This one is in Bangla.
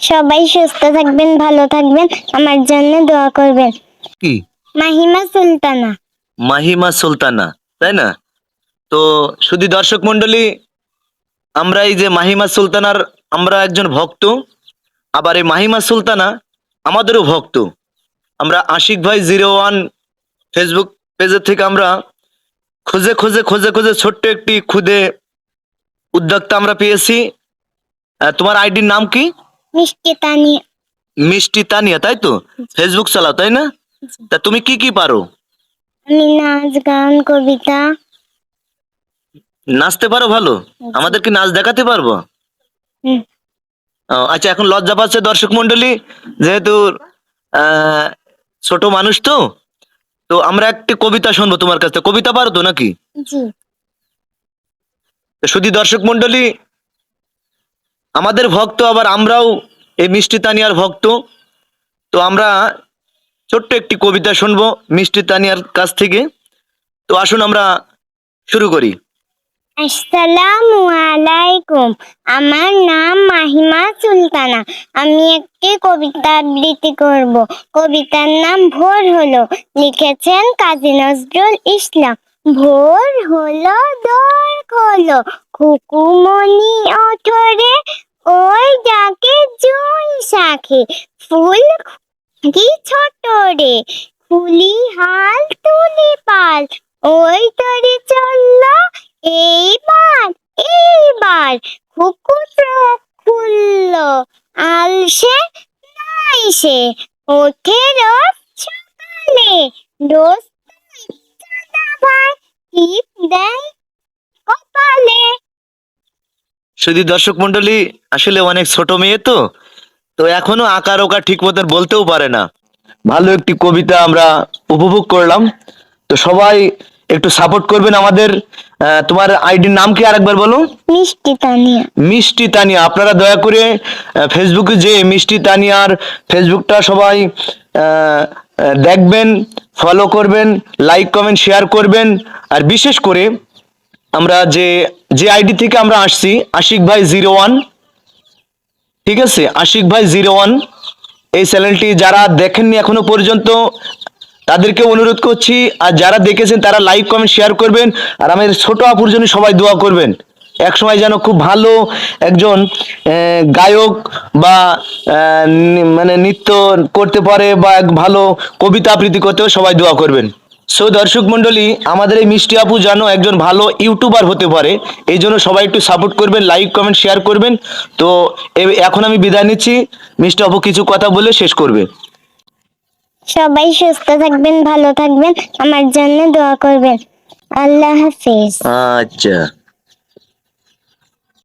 সবাই সুস্থ থাকবেন ভালো থাকবেন। আমার জন্য দোয়া করবেন। কি? মাহিমা সুলতানা। মাহিমা সুলতানা তাই না? তো শুধু দর্শক মন্ডলী আমরা এই যে মাহিমা সুলতানার আমরা একজন ভক্ত আবার এই মাহিমা সুলতানা আমাদেরও ভক্ত। আমরা আশিক ভাই জিরো ওয়ান ফেসবুক পেজের থেকে আমরা খুঁজে খুঁজে খুঁজে খুঁজে ছোট্ট একটি খুদে উদ্যোক্তা আমরা পেয়েছি। তোমার আইডির নাম কি? মিষ্টি তানিয়া। মিষ্টি তানিয়া তাই তো? ফেসবুক চালাও তাই না? তা তুমি কি কি পারো? আমি নাচ গান কবিতা। নাচতে পারো ভালো? আমাদের কি নাচ দেখাতে পারব? আচ্ছা এখন লজ্জা পাচ্ছে দর্শক মন্ডলী যেহেতু আহ, ছোট মানুষ তো তো আমরা একটি কবিতা শুনব তোমার কাছ থেকে। কবিতা পারো তো নাকি? শুধু দর্শক মন্ডলী আমাদের ভক্ত আবার আমরাও এই মিষ্টি তানিয়ার ভক্ত। তো আমরা ছোট্ট একটি কবিতা শুনব মিষ্টি তানিয়ার কাছ থেকে। তো আসুন আমরা শুরু করি। আলাইকুম। আমার নাম মাহিমা সুলতানা। আমি একটি কবিতা আবৃত্তি করব। কবিতার নাম ভোর হলো। লিখেছেন কাজী নজরুল ইসলাম। ভোর হলো দোর খোলো খুকুমনি ওঠরে ওই ডাকে জুই শাখে। ফুল কি ছোট রে? ফুলি হাল তুলি পাল। ওই তরে চলল এইবার এইবার। খুকু চোখ খুললো আলসে নাই সে। ওঠে রোজ সকালে। রোজ ভাই, টিপ দেয় শুধু দর্শক মন্ডলী আসলে অনেক ছোট মেয়ে তো তো এখনও আকার ওকার ঠিক মতন বলতেও পারে না। ভালো একটি কবিতা আমরা উপভোগ করলাম। তো সবাই একটু সাপোর্ট করবেন আমাদের তোমার আইডির নাম কি আরেকবার বলো? মিষ্টি তানিয়া। মিষ্টি তানিয়া আপনারা দয়া করে ফেসবুকে যে মিষ্টি তানিয়ার ফেসবুকটা সবাই দেখবেন ফলো করবেন লাইক কমেন্ট শেয়ার করবেন আর বিশেষ করে আমরা যে যে আইডি থেকে আমরা আসছি, আশিক ভাই জিরো ওয়ান ঠিক আছে? আশিক ভাই জিরো ওয়ান এই চ্যানেলটি যারা দেখেননি এখনও পর্যন্ত, তাদেরকে অনুরোধ করছি, আর যারা দেখেছেন তারা লাইক, কমেন্ট শেয়ার করবেন, আর আমাদের ছোট আপুর জন্য সবাই দোয়া করবেন। এক সময় যেন খুব ভালো একজন গায়ক বা মানে নৃত্য করতে পারে বা এক ভালো কবিতা আবৃত্তি করতেও সবাই দোয়া করবেন। সো দর্শক মন্ডলী আমাদের এই মিষ্টি আপু জানো একজন ভালো ইউটিউবার হতে পারে এই জন্য সবাই একটু সাপোর্ট করবেন লাইক কমেন্ট শেয়ার করবেন। তো এখন আমি বিদায় নিচ্ছি। মিষ্টি আপু কিছু কথা বলে শেষ করবে। সবাই সুস্থ থাকবেন ভালো থাকবেন। আমার জন্য দোয়া করবেন। আল্লাহ হাফিজ। আচ্ছা।